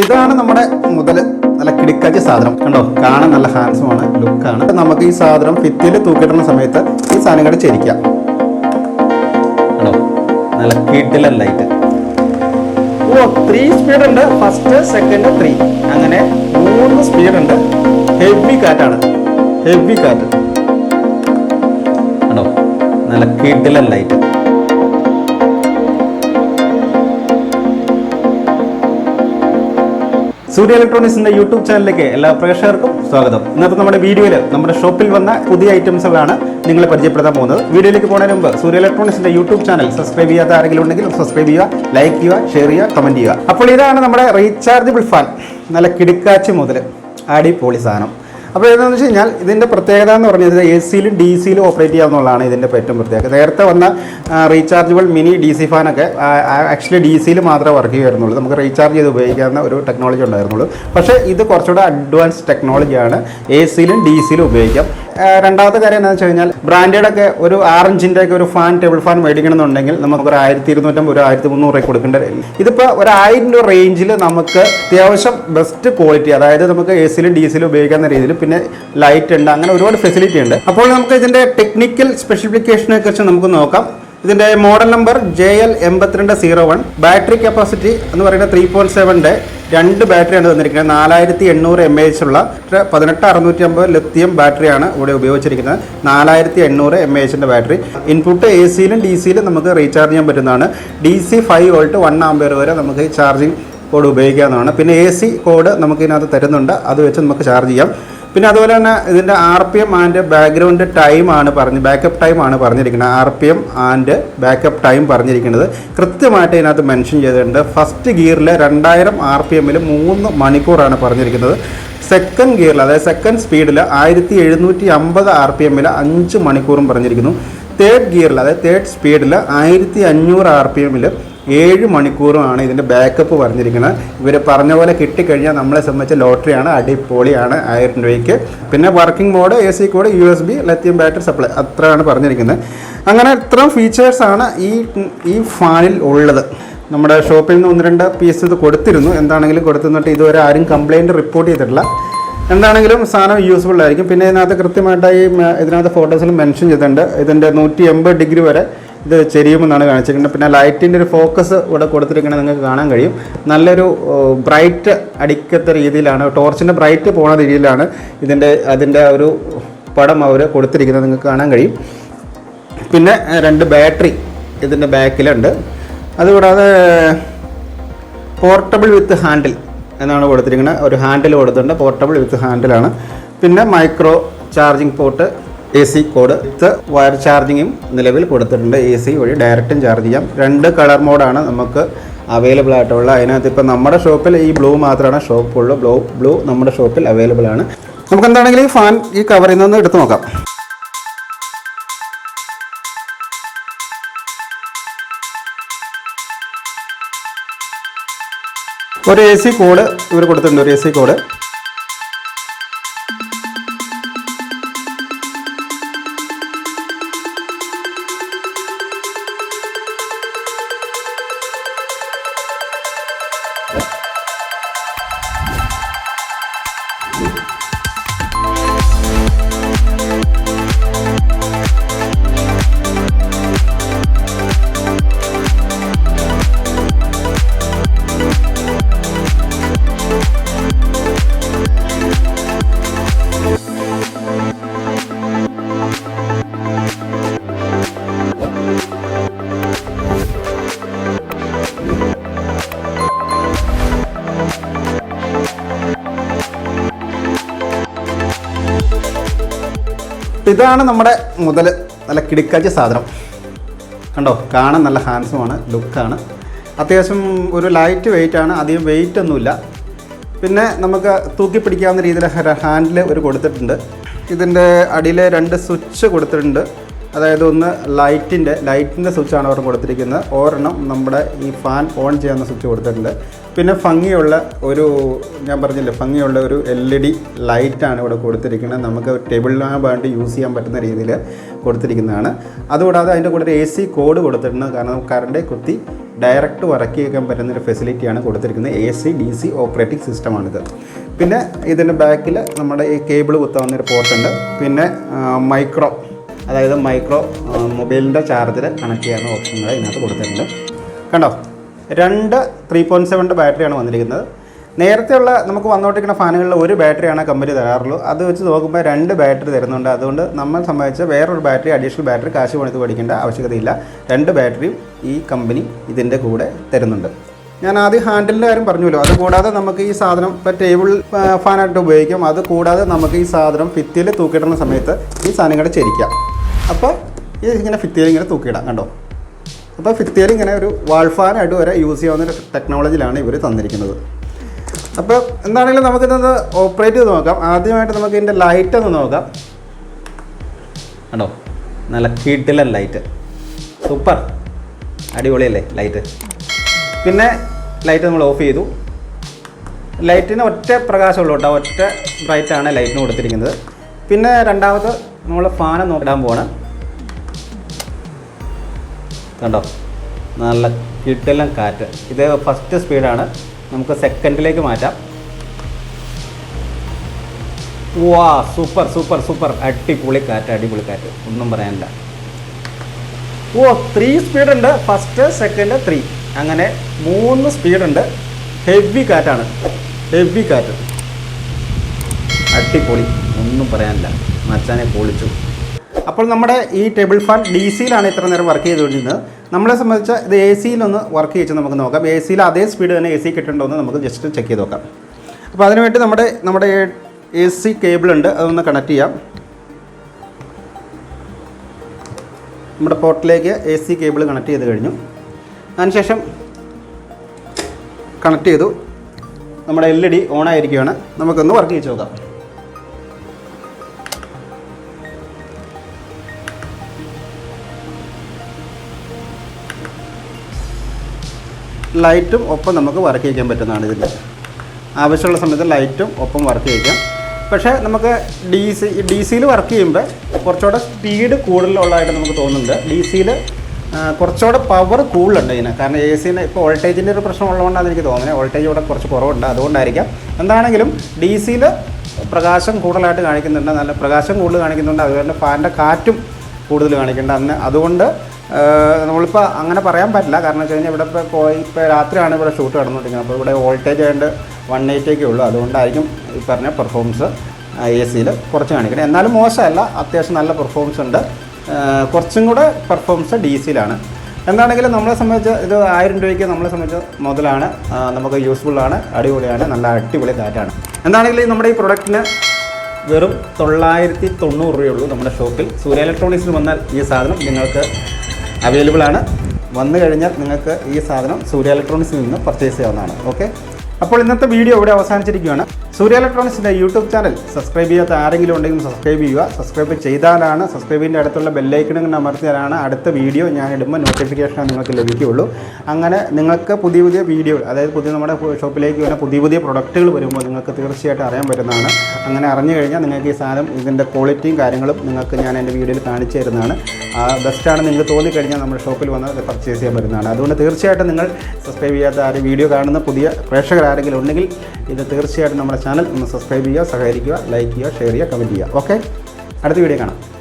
ഇതാണ് നമ്മുടെ മുതൽ നല്ല കിടിക്കാച്ച സാധനം. കണ്ടോ? കാണാൻ നല്ല ഹാൻസമാണ് ലുക്കാണ് നമുക്ക് ഈ സാധനം ഭിത്തിയിൽ തൂക്കിയിടുന്ന സമയത്ത് ഈ സാധനം കൂടെ ചെരിക്കാം. കണ്ടോ? നല്ല കിടിലൻ ലൈറ്റ് ഓ ത്രീ സ്പീഡ് ഉണ്ട്. ഫസ്റ്റ് സെക്കൻഡ് ത്രീ അങ്ങനെ മൂന്ന് സ്പീഡ് ഉണ്ട്. ഹെവി കാറ്റാണ് ഹെവി കാറ്റ് കണ്ടോ? നല്ല കിടിലൻ ലൈറ്റ് സൂര്യ ഇലക്ട്രോണിക്സിന്റെ യൂട്യൂബ് ചാനലിലേക്ക് എല്ലാ പ്രേക്ഷകർക്കും സ്വാഗതം. ഇന്നത്തെ നമ്മുടെ വീഡിയോയിൽ നമ്മുടെ ഷോപ്പിൽ വന്ന പുതിയ ഐറ്റംസുകളാണ് നിങ്ങളെ പരിചയപ്പെടുത്താൻ പോകുന്നത്. വീഡിയോയിലേക്ക് പോകുന്നതിന് മുമ്പ് സൂര്യ ഇലക്ട്രോണിക്സിന്റെ യൂട്യൂബ് ചാനൽ സബ്സ്ക്രൈബ് ചെയ്യാത്ത ആരെങ്കിലും ഉണ്ടെങ്കിൽ സബ്സ്ക്രൈബ് ചെയ്യുക ലൈക്ക് ചെയ്യുക ഷെയർ ചെയ്യുക കമന്റ് ചെയ്യുക. അപ്പോൾ ഇതാണ് നമ്മുടെ റീചാർജബിൾ ഫാൻ. നല്ല കിടുക്കാച്ച് മുതൽ പോളി സാധനം. അപ്പോൾ എന്താണെന്ന് വെച്ച് കഴിഞ്ഞാൽ ഇതിന്റെ പ്രത്യേകത എന്ന് പറഞ്ഞത് എ സിയിലും ഡി സിയിലും ഓപ്പറേറ്റ് ചെയ്യാവുന്നതാണ് ഇതിന്റെ ഏറ്റവും പ്രത്യേകത. നേരത്തെ വന്ന റീചാർജബിൾ മിനി ഡി സി ഫാനൊക്കെ ആക്ച്വലി ഡി സിയിൽ മാത്രമേ വർക്ക് ചെയ്യുമായിരുന്നുള്ളൂ നമുക്ക് റീചാർജ് ചെയ്ത് ഉപയോഗിക്കാവുന്ന ഒരു ടെക്നോളജി ഉണ്ടായിരുന്നുള്ളൂ. പക്ഷേ ഇത് കുറച്ചുകൂടെ അഡ്വാൻസ് ടെക്നോളജിയാണ് എ സിയിലും ഡി സിയിലും ഉപയോഗിക്കാം. രണ്ടാമത്തെ കാര്യം എന്താണെന്ന് വെച്ച് കഴിഞ്ഞാൽ ബ്രാൻഡഡ് ഒക്കെ ഒരു ആറഞ്ചിന്റെ ഒക്കെ ഒരു ഫാൻ ടേബിൾ ഫാൻ മേടിക്കണമെന്നുണ്ടെങ്കിൽ നമുക്ക് ഒരു ആയിരത്തി ഇരുന്നൂറ്റമ്പത് ഒരു ആയിരത്തി മുന്നൂറ് കൊടുക്കേണ്ട വരും. ഇതിപ്പോൾ ഒരു ആയിരം രൂപ റേഞ്ചിൽ നമുക്ക് അത്യാവശ്യം ബെസ്റ്റ് ക്വാളിറ്റി അതായത് നമുക്ക് എ സിയിലും ഡി സിയിലും ഉപയോഗിക്കാവുന്ന രീതിയിൽ പിന്നെ ലൈറ്റ് ഉണ്ട് അങ്ങനെ ഒരുപാട് ഫെസിലിറ്റി ഉണ്ട് അപ്പോൾ നമുക്ക് ഇതിന്റെ ടെക്നിക്കൽ സ്പെസിഫിക്കേഷനെ കുറിച്ച് നമുക്ക് നോക്കാം ഇതിന്റെ മോഡൽ നമ്പർ ജെ എൽ എൺപത്തിരണ്ട് സീറോ വൺ ബാറ്ററി കപ്പാസിറ്റി എന്ന് പറയുന്നത് ത്രീ പോയിന്റ് സെവന്റെ രണ്ട് ബാറ്ററിയാണ് തന്നിരിക്കുന്നത്. നാലായിരത്തി എണ്ണൂറ് എം എച്ച് ഉള്ള പതിനെട്ട് അറുന്നൂറ്റി അമ്പത് ലിത്തിയം ബാറ്ററിയാണ് ഇവിടെ ഉപയോഗിച്ചിരിക്കുന്നത്. നാലായിരത്തി എണ്ണൂറ് എം എച്ചിന്റെ ബാറ്ററി ഇൻപുട്ട് എ സിയിലും ഡി സിയിലും നമുക്ക് റീചാർജ് ചെയ്യാൻ പറ്റുന്നതാണ്. D C five volt one ampere വരെ നമുക്ക് ചാർജിങ് കോഡ് ഉപയോഗിക്കാവുന്നതാണ്. പിന്നെ എ സി കോഡ് നമുക്ക് ഇതിനകത്ത് തരുന്നുണ്ട്. അത് വെച്ച് നമുക്ക് ചാർജ് ചെയ്യാം. പിന്നെ അതുപോലെ തന്നെ ഇതിന്റെ R P M and background time ആണ് പറഞ്ഞ് ബാക്കപ്പ് ടൈം ആണ് പറഞ്ഞിരിക്കുന്നത്. R P M and backup time പറഞ്ഞിരിക്കുന്നത്. കൃത്യമായിട്ട് ഇതിനകത്ത് മെൻഷൻ ചെയ്തിട്ടുണ്ട്. ഫസ്റ്റ് ഗിയറിൽ രണ്ടായിരം ആർ പി എമ്മിൽ മൂന്ന് മണിക്കൂറാണ് പറഞ്ഞിരിക്കുന്നത്. സെക്കൻഡ് ഗിയറിൽ അതായത് സെക്കൻഡ് സ്പീഡിൽ ആയിരത്തി എഴുന്നൂറ്റി അമ്പത് ആർ പി എമ്മിൽ അഞ്ച് മണിക്കൂറും പറഞ്ഞിരിക്കുന്നു. തേർഡ് ഗിയറിൽ അതായത് തേർഡ് സ്പീഡിൽ ആയിരത്തി അഞ്ഞൂറ് ആർ പി എമ്മിൽ ഏഴ് മണിക്കൂറുമാണ് ഇതിന്റെ ബാക്കപ്പ് പറഞ്ഞിരിക്കുന്നത്. ഇവർ പറഞ്ഞ പോലെ കിട്ടിക്കഴിഞ്ഞാൽ നമ്മളെ സംബന്ധിച്ച് ലോട്ടറിയാണ് അടിപൊളിയാണ് ആയിരം രൂപയ്ക്ക്. പിന്നെ working mode A C code U S B lithium battery supply അത്രയാണ് പറഞ്ഞിരിക്കുന്നത്. അങ്ങനെ ഇത്രയും ഫീച്ചേഴ്സാണ് ഈ ഈ ഫാനിൽ ഉള്ളത്. നമ്മുടെ ഷോപ്പിൽ നിന്ന് ഒന്ന് രണ്ട് പീസ് ഇത് കൊടുത്തിരുന്നു. എന്താണെങ്കിലും കൊടുത്തിരുന്നിട്ട് ഇതുവരെ ആരും കംപ്ലയിന്റ് റിപ്പോർട്ട് ചെയ്തിട്ടില്ല. എന്താണെങ്കിലും സാധനം യൂസ്ഫുൾ ആയിരിക്കും. പിന്നെ ഇതിനകത്ത് കൃത്യമായിട്ട് ഈ ഇതിനകത്ത് ഫോട്ടോസിൽ മെൻഷൻ ചെയ്തിട്ടുണ്ട്. ഇതിന്റെ നൂറ്റി എൺപത് ഡിഗ്രി വരെ ഇത് ചെരിയുമെന്നാണ് കാണിച്ചിരിക്കുന്നത്. പിന്നെ ലൈറ്റിന്റെ ഒരു ഫോക്കസ് ഇവിടെ കൊടുത്തിരിക്കുന്നത് നിങ്ങൾക്ക് കാണാൻ കഴിയും. നല്ലൊരു ബ്രൈറ്റ് അടിക്കത്ത രീതിയിലാണ് ടോർച്ചിന്റെ ബ്രൈറ്റ് പോണ രീതിയിലാണ് ഇതിന്റെ അതിന്റെ ഒരു പടം അവർ കൊടുത്തിരിക്കുന്നത് നിങ്ങൾക്ക് കാണാൻ കഴിയും. പിന്നെ രണ്ട് ബാറ്ററി ഇതിന്റെ ബാക്കിലുണ്ട്. അതുകൂടാതെ പോർട്ടബിൾ വിത്ത് ഹാൻഡിൽ എന്നാണ് കൊടുത്തിരിക്കുന്നത്. ഒരു ഹാൻഡിൽ കൊടുത്തിട്ടുണ്ട് പോർട്ടബിൾ വിത്ത് ഹാൻഡിലാണ്. പിന്നെ micro charging port A C code wire ചാർജിങ്ങും നിലവിൽ കൊടുത്തിട്ടുണ്ട് എ സി വഴി ഡയറക്റ്റും ചാർജ് ചെയ്യാം. രണ്ട് കളർ മോഡാണ് നമുക്ക് അവൈലബിൾ ആയിട്ടുള്ള അതിനകത്ത് ഇപ്പോൾ നമ്മുടെ ഷോപ്പിൽ ഈ ബ്ലൂ മാത്രമാണ് ഷോപ്പുള്ളൂ ബ്ലൂ ബ്ലൂ നമ്മുടെ ഷോപ്പിൽ അവൈലബിൾ ആണ്. നമുക്ക് എന്താണെങ്കിലും ഈ ഫാൻ ഈ കവറിൽ നിന്ന് എടുത്തു നോക്കാം. ഒരു എ സി കോഡ് ഇവർ കൊടുത്തിട്ടുണ്ട്. ഒരു എ സി കോഡ് ഇതാണ് നമ്മുടെ മുതൽ നല്ല കിടിക്കാച്ച സാധനം. കണ്ടോ? കാണാൻ നല്ല ഹാൻസമാണ് ലുക്കാണ് അത്യാവശ്യം ഒരു ലൈറ്റ് വെയിറ്റ് ആണ് അധികം വെയിറ്റ് ഒന്നുമില്ല. പിന്നെ നമുക്ക് തൂക്കി പിടിക്കാവുന്ന രീതിയിൽ ഹാൻഡിൽ ഒരു കൊടുത്തിട്ടുണ്ട്. ഇതിന്റെ അടിയിൽ രണ്ട് സ്വിച്ച് കൊടുത്തിട്ടുണ്ട്. അതായത് ഒന്ന് ലൈറ്റിന്റെ ലൈറ്റിന്റെ സ്വിച്ചാണ് അവർ കൊടുത്തിരിക്കുന്നത്. ഒരെണ്ണം നമ്മുടെ ഈ ഫാൻ ഓൺ ചെയ്യാവുന്ന സ്വിച്ച് കൊടുത്തിട്ടുണ്ട്. പിന്നെ ഭംഗിയുള്ള ഒരു ഞാൻ പറഞ്ഞില്ലേ ഭംഗിയുള്ള ഒരു എൽ ഇ ഡി ലൈറ്റാണ് ഇവിടെ കൊടുത്തിരിക്കുന്നത്. നമുക്ക് ടേബിൾ വേണ്ടി യൂസ് ചെയ്യാൻ പറ്റുന്ന രീതിയിൽ കൊടുത്തിരിക്കുന്നതാണ്. അതുകൂടാതെ അതിന്റെ കൂടെ ഒരു എ സി കോഡ് കൊടുത്തിട്ടുണ്ട്. കാരണം കറണ്ട് കുത്തി ഡയറക്റ്റ് വർക്ക് ചെയ്യാൻ പറ്റുന്ന ഒരു ഫെസിലിറ്റിയാണ് കൊടുത്തിരിക്കുന്നത്. A C D C operating സിസ്റ്റമാണിത് പിന്നെ ഇതിന്റെ ബാക്കിൽ നമ്മുടെ ഈ കേബിൾ കുത്താവുന്ന ഒരു പോർട്ടുണ്ട് പിന്നെ മൈക്രോ അതായത് മൈക്രോ മൊബൈലിന്റെ ചാർജർ കണക്ട് ചെയ്യാവുന്ന ഓപ്ഷനുകൾ ഇതിനകത്ത് കൊടുത്തിട്ടുണ്ട്. കണ്ടോ? രണ്ട് ത്രീ പോയിന്റ് സെവന്റെ ബാറ്ററിയാണ് വന്നിരിക്കുന്നത്. നേരത്തെയുള്ള നമുക്ക് വന്നുകൊണ്ടിരിക്കുന്ന ഫാനുകളിൽ ഒരു ബാറ്ററിയാണ് കമ്പനി തരാറുള്ളൂ. അത് വെച്ച് നോക്കുമ്പോൾ രണ്ട് ബാറ്ററി തരുന്നുണ്ട്. അതുകൊണ്ട് നമ്മൾ സംബന്ധിച്ച് വേറൊരു ബാറ്ററി അഡീഷണൽ ബാറ്ററി കാശ് പണിത് പഠിക്കേണ്ട ആവശ്യകതയില്ല. രണ്ട് ബാറ്ററിയും ഈ കമ്പനി ഇതിന്റെ കൂടെ തരുന്നുണ്ട്. ഞാൻ ആദ്യം ഹാൻഡിലിന്റെ കാര്യം പറഞ്ഞല്ലോ അത് കൂടാതെ നമുക്ക് ഈ സാധനം ഇപ്പോൾ ടേബിൾ ഫാനായിട്ട് ഉപയോഗിക്കാം. അത് കൂടാതെ നമുക്ക് ഈ സാധനം ഭിത്തിയിൽ തൂക്കിയിടുന്ന സമയത്ത് ഈ സാധനം ചരിക്കാം ചെരിക്കാം. അപ്പോൾ ഇത് ഇങ്ങനെ ഫിത്തിയിൽ ഇങ്ങനെ തൂക്കിയിടാം കണ്ടോ? അപ്പോൾ ഫിത്തിയിൽ ഇങ്ങനെ ഒരു വാൾഫാനായിട്ട് വരെ യൂസ് ചെയ്യാവുന്ന ഒരു ടെക്നോളജിയിലാണ് ഇവർ തന്നിരിക്കുന്നത്. അപ്പോൾ എന്താണെങ്കിലും നമുക്കിതൊന്ന് ഓപ്പറേറ്റ് ചെയ്ത് നോക്കാം. ആദ്യമായിട്ട് നമുക്ക് ഇതിന്റെ ലൈറ്റ് ഒന്ന് നോക്കാം. കണ്ടോ? നല്ല കീട്ടിലെ ലൈറ്റ് സൂപ്പർ. അടിപൊളിയല്ലേ ലൈറ്റ് പിന്നെ ലൈറ്റ് നമ്മൾ ഓഫ് ചെയ്തു. ലൈറ്റിന് ഒറ്റ പ്രകാശമുള്ളൂ കേട്ടോ. ഒറ്റ ബ്രൈറ്റാണ് ലൈറ്റിന് കൊടുത്തിരിക്കുന്നത്. പിന്നെ രണ്ടാമത് നമ്മൾ ഫാന നോക്കിടാൻ പോണ കണ്ടോ? നല്ല കിട്ടെല്ലാം കാറ്റ്. ഇത് ഫസ്റ്റ് സ്പീഡാണ് നമുക്ക് സെക്കൻഡിലേക്ക് മാറ്റാം. വാ സൂപ്പർ സൂപ്പർ സൂപ്പർ. അടിപൊളി കാറ്റ് അടിപൊളി കാറ്റ്. ഒന്നും പറയാനില്ല. ഓ ത്രീ സ്പീഡുണ്ട് ഫസ്റ്റ് സെക്കൻഡ് ത്രീ അങ്ങനെ മൂന്ന് സ്പീഡുണ്ട് ഹെവി കാറ്റാണ്. ഹെവി കാറ്റ്. അടിപൊളി. ഒന്നും പറയാനില്ല. മച്ചാനെ പൊളിച്ചു. അപ്പോൾ നമ്മുടെ ഈ ടേബിൾ ഫാൻ ഡി സിയിലാണ് ഇത്ര നേരം വർക്ക് ചെയ്തുകൊണ്ടിരുന്നത്. നമ്മളെ സംബന്ധിച്ച് ഇത് എ സിയിലൊന്ന് വർക്ക് ചെയ്ത് നമുക്ക് നോക്കാം. എ സിയിൽ അതേ സ്പീഡ് തന്നെ എ സി കിട്ടുന്നുണ്ടോ എന്ന് നമുക്ക് ജസ്റ്റ് ചെക്ക് ചെയ്ത് നോക്കാം. അപ്പോൾ അതിനുവേണ്ടി നമ്മുടെ നമ്മുടെ എ സി കേബിൾ ഉണ്ട്. അതൊന്ന് കണക്ട് ചെയ്യാം. നമ്മുടെ പോർട്ടിലേക്ക് എ സി കേബിൾ കണക്ട് ചെയ്ത് കഴിഞ്ഞു. അതിനുശേഷം കണക്ട് ചെയ്തു. നമ്മുടെ എൽ ഇ ഡി ഓൺ ആയിരിക്കുകയാണ്. നമുക്കൊന്ന് വർക്ക് ചെയ്ത് നോക്കാം. ലൈറ്റും ഒപ്പം നമുക്ക് വർക്ക് ചെയ്യിക്കാൻ പറ്റുന്നതാണ് ഇതിന്റെ ആവശ്യമുള്ള സമയത്ത് ലൈറ്റും ഒപ്പം വർക്ക് ചെയ്യിക്കാം. പക്ഷേ നമുക്ക് ഡി സി ഡി സിയിൽ വർക്ക് ചെയ്യുമ്പോൾ കുറച്ചുകൂടെ സ്പീഡ് കൂടുതലുള്ളതായിട്ട് നമുക്ക് തോന്നുന്നുണ്ട്. ഡി സിയിൽ കുറച്ചുകൂടെ പവർ കൂടുതലുണ്ട് ഇതിന്. കാരണം എ സിന് ഇപ്പോൾ വോൾട്ടേജിന്റെ ഒരു പ്രശ്നം ഉള്ളതുകൊണ്ടാണ് എനിക്ക് തോന്നുന്നത്. വോൾട്ടേജ് ഇവിടെ കുറച്ച് കുറവുണ്ട്. അതുകൊണ്ടായിരിക്കാം. എന്താണെങ്കിലും ഡി സിയിൽ പ്രകാശം കൂടുതലായിട്ട് കാണിക്കുന്നുണ്ട്. നല്ല പ്രകാശം കൂടുതൽ കാണിക്കുന്നുണ്ട്. അതുപോലെ ഫാനിന്റെ കാറ്റും കൂടുതൽ കാണിക്കുന്നുണ്ട്. അന്ന് അതുകൊണ്ട് നമ്മളിപ്പോൾ അങ്ങനെ പറയാൻ പറ്റില്ല. കാരണം വെച്ച് കഴിഞ്ഞാൽ ഇവിടെ ഇപ്പോൾ പോയി ഇപ്പോൾ രാത്രിയാണ് ഇവിടെ ഷൂട്ട് നടന്നുകൊണ്ടിരിക്കുന്നത്. അപ്പോൾ ഇവിടെ വോൾട്ടേജ് ആയതുകൊണ്ട് വൺ എയ്റ്റൊക്കെ ഉള്ളൂ. അതുകൊണ്ടായിരിക്കും ഈ പറഞ്ഞ പെർഫോമൻസ് എ സിയിൽ കുറച്ച് കാണിക്കണം. എന്നാലും മോശമല്ല. അത്യാവശ്യം നല്ല പെർഫോമൻസ് ഉണ്ട്. കുറച്ചും കൂടെ പെർഫോമൻസ് ഡി സിയിലാണ് എന്താണെങ്കിലും നമ്മളെ സംബന്ധിച്ച് ഇത് ആയിരം രൂപയ്ക്ക് നമ്മളെ സംബന്ധിച്ച് മുതലാണ്. നമുക്ക് യൂസ്ഫുള്ളാണ് അടിപൊളിയാണ്. നല്ല അടിപൊളി കാറ്റാണ് എന്താണെങ്കിലും നമ്മുടെ ഈ പ്രൊഡക്റ്റിന് വെറും തൊള്ളായിരത്തി തൊണ്ണൂറ് രൂപയുള്ളൂ നമ്മുടെ ഷോപ്പിൽ സൂര്യ ഇലക്ട്രോണിക്സിൽ വന്നാൽ ഈ സാധനം നിങ്ങൾക്ക് അവൈലബിൾ ആണ്. വന്നു കഴിഞ്ഞാൽ നിങ്ങൾക്ക് ഈ സാധനം സൂര്യ ഇലക്ട്രോണിക്സിൽ നിന്ന് പർച്ചേസ് ചെയ്യാവുന്നതാണ്. ഓക്കെ അപ്പോൾ ഇന്നത്തെ വീഡിയോ ഇവിടെ അവസാനിച്ചിരിക്കുകയാണ്. സൂര്യ ഇലക്ട്രോണിക്സിന്റെ യൂട്യൂബ് ചാനൽ. സബ്സ്ക്രൈബ് ചെയ്യാത്ത ആരെങ്കിലും ഉണ്ടെങ്കിൽ സബ്സ്ക്രൈബ് ചെയ്യുക. സബ്സ്ക്രൈബ് ചെയ്താലാണ് സബ്സ്ക്രൈബിന്റെ അടുത്തുള്ള ബെല്ലൈക്കണും അമർത്തിയാലാണ് അടുത്ത വീഡിയോ ഞാൻ ഇടുമ്പോൾ നോട്ടിഫിക്കേഷൻ നിങ്ങൾക്ക് ലഭിക്കുകയുള്ളൂ. അങ്ങനെ നിങ്ങൾക്ക് പുതിയ പുതിയ വീഡിയോ അതായത് പുതിയ നമ്മുടെ ഷോപ്പിലേക്ക് വരുന്ന പുതിയ പുതിയ പ്രൊഡക്റ്റുകൾ വരുമ്പോൾ നിങ്ങൾക്ക് തീർച്ചയായിട്ടും അറിയാൻ പറ്റുന്നതാണ്. അങ്ങനെ അറിഞ്ഞു കഴിഞ്ഞാൽ നിങ്ങൾക്ക് ഈ സാധനം ഇതിന്റെ ക്വാളിറ്റിയും കാര്യങ്ങളും നിങ്ങൾക്ക് ഞാൻ എന്റെ വീഡിയോയിൽ കാണിച്ചു തരുന്നതാണ്. ബെസ്റ്റാണ് നിങ്ങൾക്ക് തോന്നിക്കഴിഞ്ഞാൽ നമ്മുടെ ഷോപ്പിൽ വന്ന് അത് പർച്ചേസ് ചെയ്യാൻ പറ്റുന്നതാണ്. അതുകൊണ്ട് തീർച്ചയായിട്ടും നിങ്ങൾ സബ്സ്ക്രൈബ് ചെയ്യാത്ത ആരും വീഡിയോ കാണുന്ന പുതിയ പ്രേക്ഷകർ ആരെങ്കിലും ഉണ്ടെങ്കിൽ ഇത് തീർച്ചയായിട്ടും നമ്മുടെ ചാനൽ ഒന്ന് സബ്സ്ക്രൈബ് ചെയ്യുക സഹകരിക്കുക ലൈക്ക് ചെയ്യുക ഷെയർ ചെയ്യുക കമന്റ് ചെയ്യുക. ഓക്കെ അടുത്ത വീഡിയോ കാണാം.